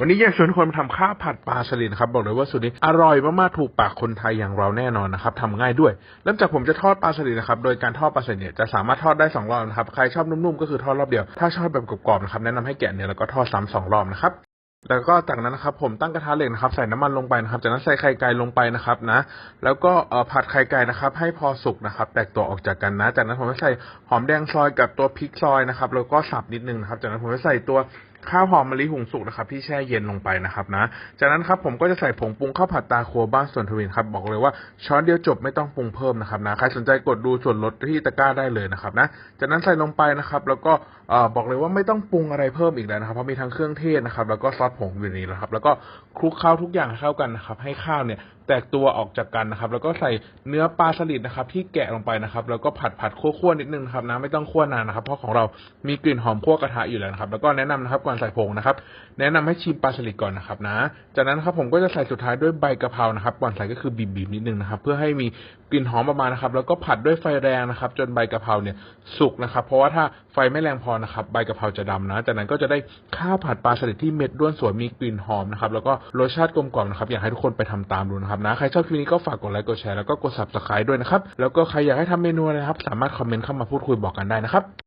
วันนี้อยากชวนคนมาทำข้าวผัดปลาสลิดนะครับบอกเลยว่าสูตรนี้อร่อยมากๆถูกปากคนไทยอย่างเราแน่นอนนะครับทำง่ายด้วยเริ่มจากผมจะทอดปลาสลิดนะครับโดยการทอดปลาสลิดจะสามารถทอดได้สองรอบนะครับใครชอบนุ่มๆก็คือทอดรอบเดียวถ้าชอบแบบกรอบๆนะครับแนะนำให้แกะเนื้อแล้วก็ทอดซ้ำสองรอบนะครับแล้วก็จากนั้นนะครับผมตั้งกระทะเหล็กนะครับใส่น้ำมันลงไปนะครับจากนั้นใส่ไข่ไก่ลงไปนะครับนะ แล้วก็เออผัดไข่ไก่นะครับ ให้พอสุกนะครับ แตกตัวออกจากกันนะ จากนั้นผมจะใส่หอมแดงซอยกับตัวพริกซอยนะครับแล้วก็สับนิดนึงนะครับจากนั้นผมจะใส่ตัว ข้าวหอมมะลิหุงสุกนะครับที่แช่เย็นลงไปนะครับนะ จากนั้นครับผมก็จะใส่ผงปรุงข้าวผัดตาครัวบ้านส่วนทวินครับบอกเลยว่าช้อนเดียวจบไม่ต้องปรุงเพิ่มนะครับนะใครสนใจกดดูส่วนลดที่ตะกร้าได้เลยนะครับนะจากนั้นใส่ลงไปนะครับ แล้วก็บอกเลยว่าไม่ต้องปรุงอะไรเพิ่มอีกแล้วนะครับเพราะมีทั้งเครื่องเทศนะครับ แล้วก็ซอสผงอยู่นี้นะครับ แล้วก็คลุกเคล้าทุกอย่างเข้ากันนะครับ ให้ข้าวเนี่ยแตกตัวออกจากกันนะครับ แล้วก็ใส่เนื้อปลาสลิดนะครับ ที่แกะลงไปนะครับ แล้วก็ผัดผัดคั่วๆนิดนึงนะครับนะไม่ต้องคั่วนานนะครับ เพราะของเรามีกลิ่นหอมคั่วกระทะอยู่แล้วนะครับ แล้วก็แนะนำนะครับก่อนใส่ผงนะครับ แนะนำให้ชิมปลาสลิดก่อนนะครับนะ จากนั้นครับผมก็จะใส่สุดท้ายด้วยใบกะเพรานะครับก่อนใส่ก็คือบีบๆนิดนึงนะครับ เพื่อให้มีกลิ่นหอมประมาณนะครับ แล้วก็ผัดด้วยไฟแรงนะครับ จนใบกะเพราเนี่ยสุกนะครับ เพราะว่าถ้าไฟไม่แรงพอนะครับ ใบกะเพราจะดำนะ จากนั้นก็จะได้ข้าวผัดปลาสลิดที่เม็ดด้วนสวยมีกลิ่นหอมนะครับ แล้วก็รสชาติกลมกล่อมนะครับ อยากให้ทุกคนไปทำตามดูนะครับนะ ใครชอบคลิปนี้ก็ฝากกดไลค์ กดแชร์ แล้วก็กด subscribe ด้วยนะครับ แล้วก็ใครอยากให้ทำเมนูอะไรนะครับ สามารถคอมเมนต์เข้ามาพูดคุยบอกกันได้นะครับ